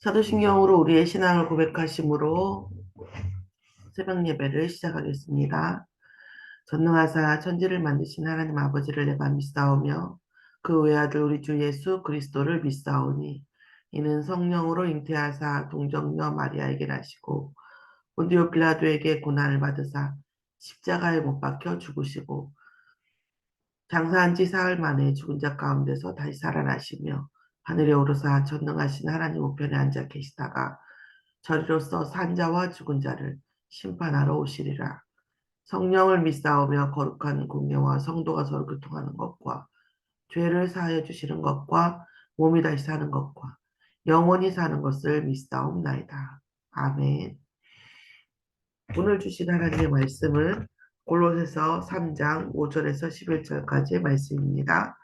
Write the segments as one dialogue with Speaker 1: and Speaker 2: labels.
Speaker 1: 사도신경으로 우리의 신앙을 고백하심으로 새벽 예배를 시작하겠습니다. 전능하사 천지를 만드신 하나님 아버지를 내가 믿사오며 그 외아들 우리 주 예수 그리스도를 믿사오니 이는 성령으로 잉태하사 동정녀 마리아에게 나시고 본디오 빌라도에게 고난을 받으사 십자가에 못 박혀 죽으시고 장사한 지 사흘 만에 죽은 자 가운데서 다시 살아나시며 하늘에 오르사 전능하신 하나님 우편에 앉아 계시다가 저리로서 산자와 죽은 자를 심판하러 오시리라. 성령을 믿사오며 거룩한 공예와 성도가 서로 교통하는 것과 죄를 사하여 주시는 것과 몸이 다시 사는 것과 영원히 사는 것을 믿사옵나이다. 아멘. 오늘 주신 하나님의 말씀은 골로새서 3장 5절에서 11절까지의 말씀입니다.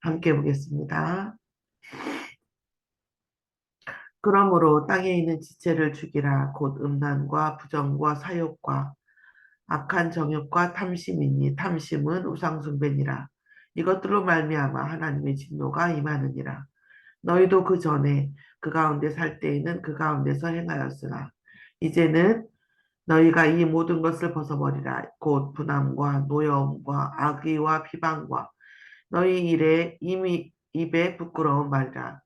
Speaker 1: 함께 보겠습니다. 그러므로 땅에 있는 지체를 죽이라. 곧 음란과 부정과 사욕과 악한 정욕과 탐심이니 탐심은 우상숭배니라. 이것들로 말미암아 하나님의 진노가 임하느니라. 너희도 그 전에 그 가운데 살 때에는 그 가운데서 행하였으나 이제는 너희가 이 모든 것을 벗어버리라. 곧 분함과 노여움과 악의와 비방과 너희 일에 이미 입에 부끄러운 말이라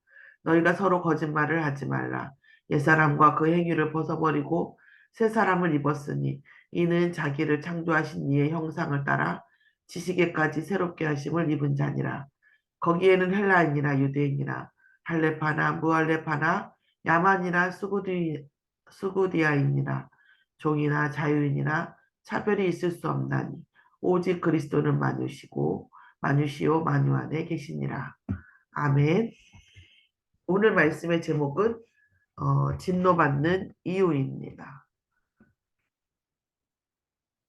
Speaker 1: 너희가 서로 거짓말을 하지 말라. 옛사람과 그 행위를 벗어버리고 새 사람을 입었으니 이는 자기를 창조하신 이의 형상을 따라 지식에까지 새롭게 하심을 입은 자니라. 거기에는 헬라인이나 유대인이나 할레파나 무할레파나 야만이나 수구디, 수구디아인이나 종이나 자유인이나 차별이 있을 수 없나니 오직 그리스도는 만유시고 만유시오 만유 안에 계시니라. 아멘. 오늘 말씀의 제목은 어, 진노받는 이유입니다.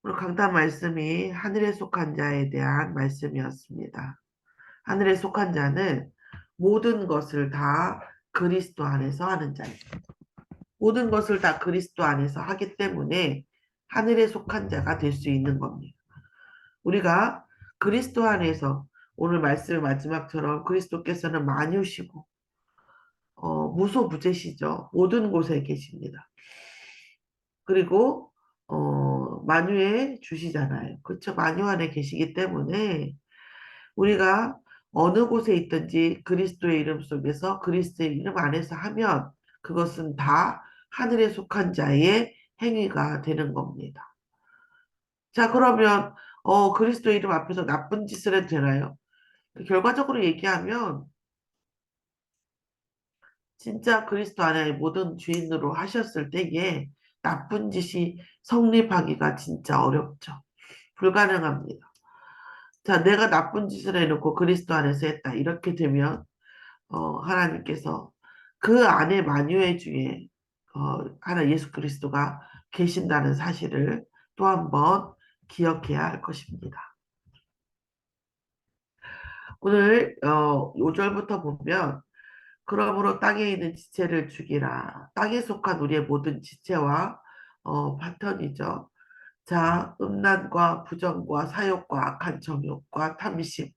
Speaker 1: 오늘 강단 말씀이 하늘에 속한 자에 대한 말씀이었습니다. 하늘에 속한 자는 모든 것을 다 그리스도 안에서 하는 자입니다. 모든 것을 다 그리스도 안에서 하기 때문에 하늘에 속한 자가 될 수 있는 겁니다. 우리가 그리스도 안에서 오늘 말씀 마지막처럼 그리스도께서는 만유시고 어, 무소부재시죠. 모든 곳에 계십니다. 그리고 어, 만유에 주시잖아요. 그렇죠. 만유 안에 계시기 때문에 우리가 어느 곳에 있든지 그리스도의 이름 속에서 그리스도의 이름 안에서 하면 그것은 다 하늘에 속한 자의 행위가 되는 겁니다. 자 그러면 어, 그리스도의 이름 앞에서 나쁜 짓을 해도 되나요? 결과적으로 얘기하면 진짜 그리스도 안에 모든 주인으로 하셨을 때에 나쁜 짓이 성립하기가 진짜 어렵죠. 불가능합니다. 자, 내가 나쁜 짓을 해놓고 그리스도 안에서 했다. 이렇게 되면 어, 하나님께서 그 안에 만유의 중에 어, 하나 예수 그리스도가 계신다는 사실을 또 한번 기억해야 할 것입니다. 오늘 어, 5절부터 보면 그러므로 땅에 있는 지체를 죽이라. 땅에 속한 우리의 모든 지체와 어, 파턴이죠. 자, 음란과 부정과 사욕과 악한 정욕과 탐심.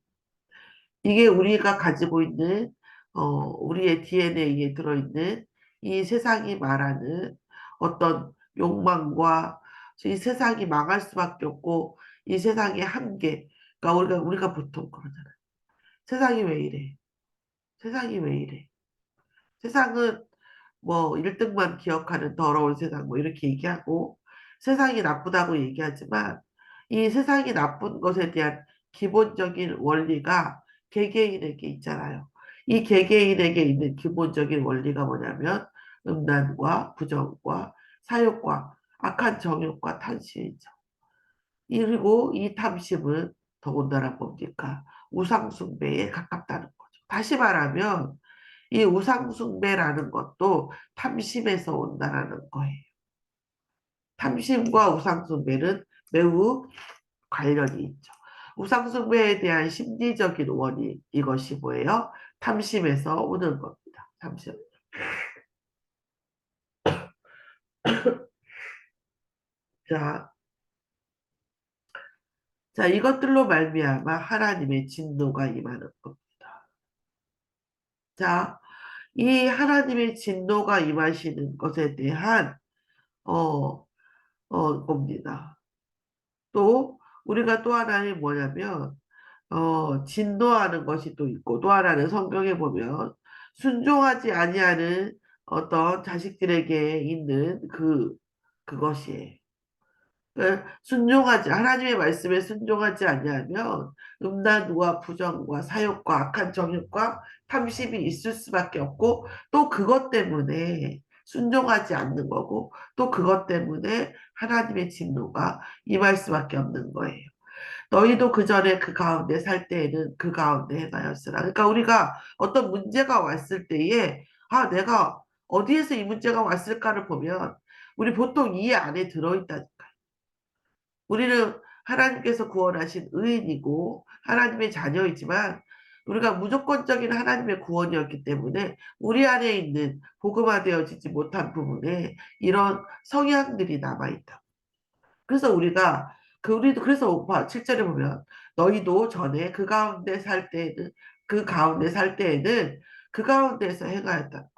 Speaker 1: 이게 우리가 가지고 있는 어, 우리의 DNA에 들어있는 이 세상이 말하는 어떤 욕망과 이 세상이 망할 수밖에 없고 이 세상의 한계. 그러니까 우리가 우리가 보통 그러잖아요. 세상이 왜 이래? 세상이 왜 이래? 세상은 뭐 1등만 기억하는 더러운 세상 뭐 이렇게 얘기하고 세상이 나쁘다고 얘기하지만 이 세상이 나쁜 것에 대한 기본적인 원리가 개개인에게 있잖아요. 이 개개인에게 있는 기본적인 원리가 뭐냐면 음란과 부정과 사욕과 악한 정욕과 탐심이죠. 그리고 이 탐심은 더군다나 뭡니까? 우상숭배에 가깝다는 거죠. 다시 말하면 이 우상숭배라는 것도 탐심에서 온다라는 거예요. 탐심과 우상숭배는 매우 관련이 있죠. 우상숭배에 대한 심리적인 원인 이것이 뭐예요? 탐심에서 오는 겁니다. 탐심. 자, 자 이것들로 말미암아 하나님의 진노가 임하는 겁니다. 자, 이 하나님의 진노가 임하시는 것에 대한 어, 어, 겁니다. 또 우리가 또 하나는 뭐냐면 어, 진노하는 것이 또 있고 또 하나는 성경에 보면 순종하지 아니하는 어떤 자식들에게 있는 그 그것이에요. 그 순종하지 하나님의 말씀에 순종하지 아니하면 음란과 부정과 사욕과 악한 정욕과 탐심이 있을 수밖에 없고 또 그것 때문에 순종하지 않는 거고 또 그것 때문에 하나님의 진노가 임할 수밖에 없는 거예요. 너희도 그 전에 그 가운데 살 때에는 그 가운데 행하였으라. 그러니까 우리가 어떤 문제가 왔을 때에 아 내가 어디에서 이 문제가 왔을까를 보면 우리 보통 이 안에 들어있다. 우리는 하나님께서 구원하신 의인이고 하나님의 자녀이지만 우리가 무조건적인 하나님의 구원이었기 때문에 우리 안에 있는 복음화되어지지 못한 부분에 이런 성향들이 남아있다. 그래서 우리가 그 우리도 그래서 오빠 7절에 보면 너희도 전에 그 가운데 살 때에는 그 가운데 살 때에는 그 가운데에서 행하였다.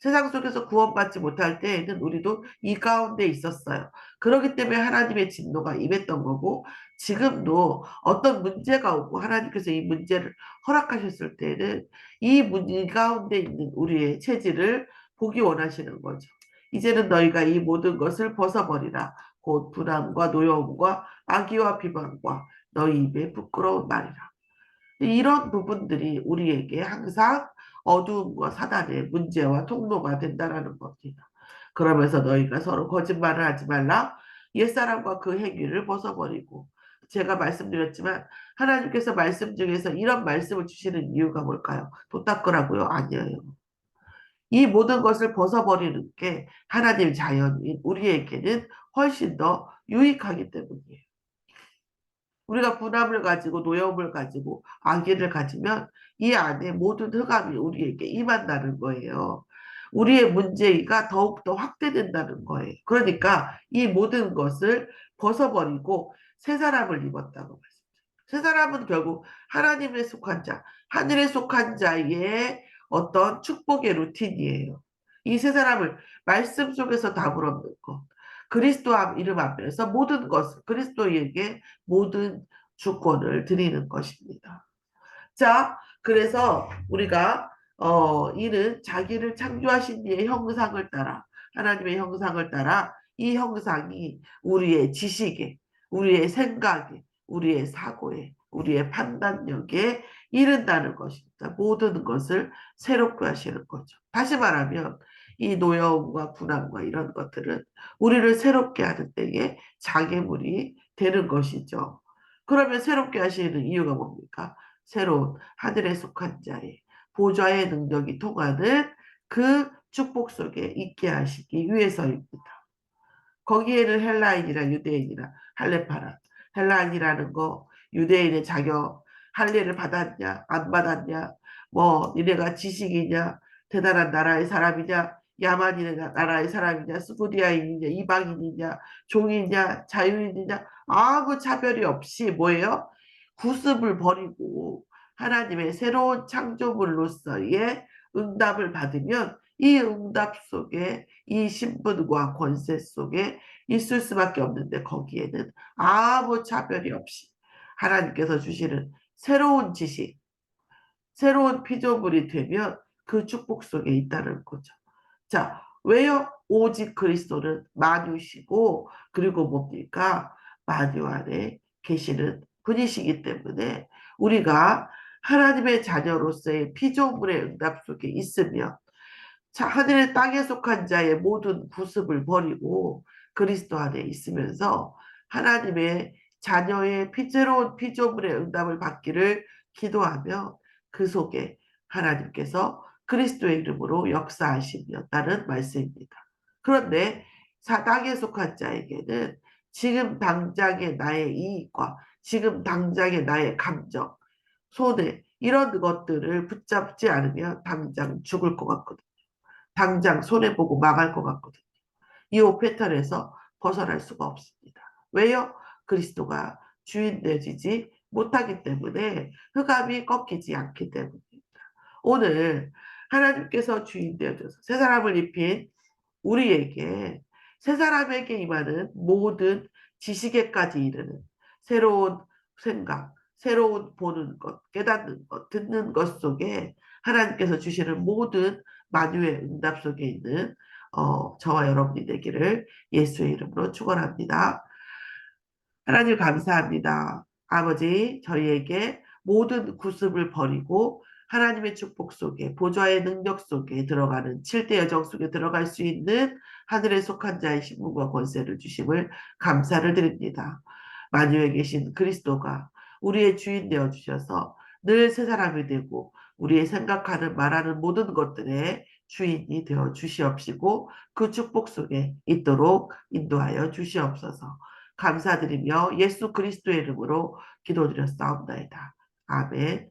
Speaker 1: 세상 속에서 구원받지 못할 때에는 우리도 이 가운데 있었어요. 그렇기 때문에 하나님의 진노가 임했던 거고 지금도 어떤 문제가 오고 하나님께서 이 문제를 허락하셨을 때는 이 문제 가운데 있는 우리의 체질을 보기 원하시는 거죠. 이제는 너희가 이 모든 것을 벗어버리라. 곧 불안과 노여움과 악의와 비방과 너희 입에 부끄러운 말이라. 이런 부분들이 우리에게 항상 어두움과 사단의 문제와 통로가 된다라는 겁니다. 그러면서 너희가 서로 거짓말을 하지 말라. 옛사람과 그 행위를 벗어버리고 제가 말씀드렸지만 하나님께서 말씀 중에서 이런 말씀을 주시는 이유가 뭘까요? 돈 닦으라고요? 아니에요. 이 모든 것을 벗어버리는 게 하나님 자연인 우리에게는 훨씬 더 유익하기 때문이에요. 우리가 분함을 가지고 노여움을 가지고 악의를 가지면 이 안에 모든 흑암이 우리에게 임한다는 거예요. 우리의 문제가 더욱더 확대된다는 거예요. 그러니까 이 모든 것을 벗어버리고 새 사람을 입었다고 말씀드려요. 새 사람은 결국 하나님에 속한 자, 하늘에 속한 자의 어떤 축복의 루틴이에요. 이 세 사람을 말씀 속에서 다물었는 것. 그리스도 이름 앞에서 모든 것을 그리스도에게 모든 주권을 드리는 것입니다. 자, 그래서 우리가 어, 이는 자기를 창조하신 이의 형상을 따라 하나님의 형상을 따라 이 형상이 우리의 지식에, 우리의 생각에, 우리의 사고에, 우리의 판단력에 이른다는 것입니다. 모든 것을 새롭게 하시는 거죠. 다시 말하면 이 노여움과 불안과 이런 것들은 우리를 새롭게 하는 때에 장애물이 되는 것이죠. 그러면 새롭게 하시는 이유가 뭡니까? 새로운 하늘에 속한 자의 보좌의 능력이 통하는 그 축복 속에 있게 하시기 위해서입니다. 거기에는 헬라인이나 유대인이나 할례파라 헬라인이라는 거 유대인의 자격 할례를 받았냐 안 받았냐 뭐 니네가 지식이냐 대단한 나라의 사람이냐 야만인의 나라의 사람이냐 스구디아인이냐 이방인이냐 종이냐 자유인이냐 아무 차별이 없이 뭐예요? 구습을 버리고 하나님의 새로운 창조물로서의 응답을 받으면 이 응답 속에 이 신분과 권세 속에 있을 수밖에 없는데 거기에는 아무 차별이 없이 하나님께서 주시는 새로운 지식, 새로운 피조물이 되면 그 축복 속에 있다는 거죠. 자, 왜요? 오직 그리스도는 만유시고 그리고 뭡니까? 만유 안에 계시는 분이시기 때문에 우리가 하나님의 자녀로서의 피조물의 응답 속에 있으며 자, 하늘의 땅에 속한 자의 모든 구습을 버리고 그리스도 안에 있으면서 하나님의 자녀의 피제로운 피조물의 응답을 받기를 기도하며 그 속에 하나님께서 그리스도의 이름으로 역사하시였다는 말씀입니다. 그런데 사당에 속한 자에게는 지금 당장의 나의 이익과 지금 당장의 나의 감정, 손해 이런 것들을 붙잡지 않으면 당장 죽을 것 같거든요. 당장 손해보고 망할 것 같거든요. 이 패턴에서 벗어날 수가 없습니다. 왜요? 그리스도가 주인 되지 못하기 때문에 흑암이 꺾이지 않기 때문입니다. 오늘
Speaker 2: 하나님께서 주인 되어줘서 새 사람을 입힌 우리에게 새 사람에게 임하는 모든 지식에까지 이르는 새로운 생각, 새로운 보는 것, 깨닫는 것, 듣는 것 속에 하나님께서 주시는 모든 만유의 응답 속에 있는 어, 저와 여러분이 되기를 예수의 이름으로 축원합니다. 하나님 감사합니다. 아버지 저희에게 모든 구습을 버리고 하나님의 축복 속에 보좌의 능력 속에 들어가는 7대 여정 속에 들어갈 수 있는 하늘에 속한 자의 신분과 권세를 주심을 감사를 드립니다. 만유에 계신 그리스도가 우리의 주인 되어 주셔서 늘 새 사람이 되고 우리의 생각하는 말하는 모든 것들의 주인이 되어 주시옵시고 그 축복 속에 있도록 인도하여 주시옵소서. 감사드리며 예수 그리스도의 이름으로 기도드렸사옵나이다. 아멘.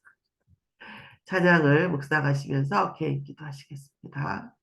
Speaker 2: 찬양을 묵상하시면서 개인 기도 하시겠습니다.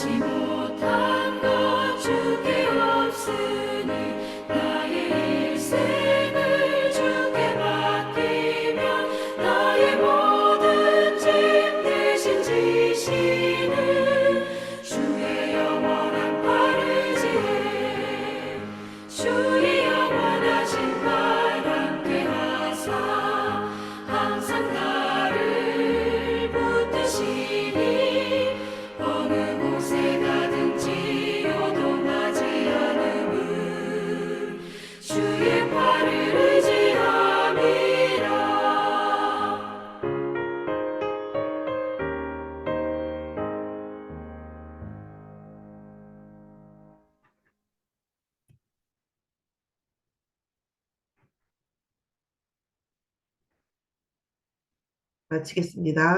Speaker 3: Timur.
Speaker 1: 마치겠습니다.